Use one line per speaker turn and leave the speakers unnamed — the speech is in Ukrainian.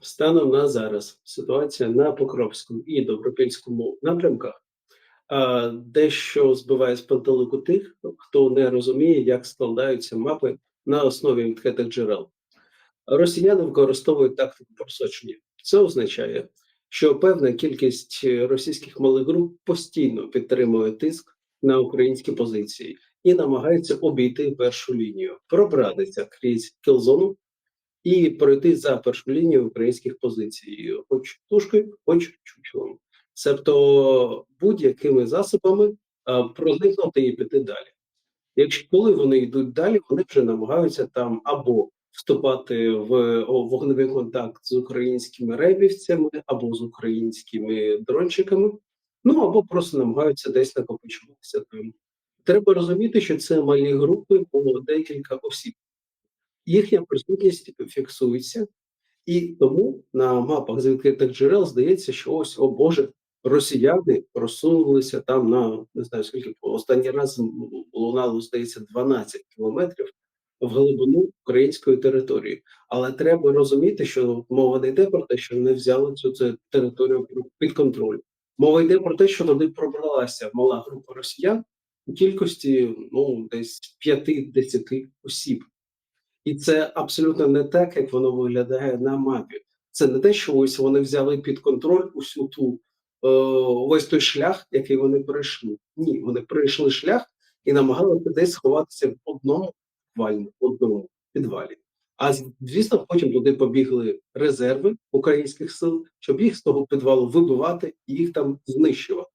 Станом на зараз ситуація на Покровському і Добропільському напрямках дещо збиває з пантелику тих, хто не розуміє, як складаються мапи на основі відкритих джерел. Росіяни використовують тактику просочення. Це означає, що певна кількість російських малих груп постійно підтримує тиск на українські позиції і намагається обійти першу лінію, пробратися крізь кілзону і пройти за першу лінію українських позицій, хоч тушкою, хоч чучелом. Себто будь-якими засобами а, проникнути і піти далі. Якщо коли вони йдуть далі, вони вже намагаються там або вступати в вогневий контакт з українськими рейбівцями, або з українськими дрончиками, ну або просто намагаються десь накопичуватися там. Треба розуміти, що це малі групи по декілька осіб. Їхня присутність фіксується, і тому на мапах з відкритих джерел здається, що ось, о Боже, росіяни просунулися там на не знаю скільки останній раз лунало, здається, 12 кілометрів в глибину української території. Але треба розуміти, що мова не йде про те, що вони взяли цю, цю територію під контроль. Мова йде про те, що туди пробралася мала група росіян у кількості ну десь 5-10 осіб. І це абсолютно не так, як воно виглядає на мапі. Це не те, що ось вони взяли під контроль усю ту е, весь той шлях, який вони пройшли. Ні, вони пройшли шлях і намагалися десь сховатися в одному підвалі, одному підвалі. А звісно, потім туди побігли резерви українських сил, щоб їх з того підвалу вибивати і їх там знищувати.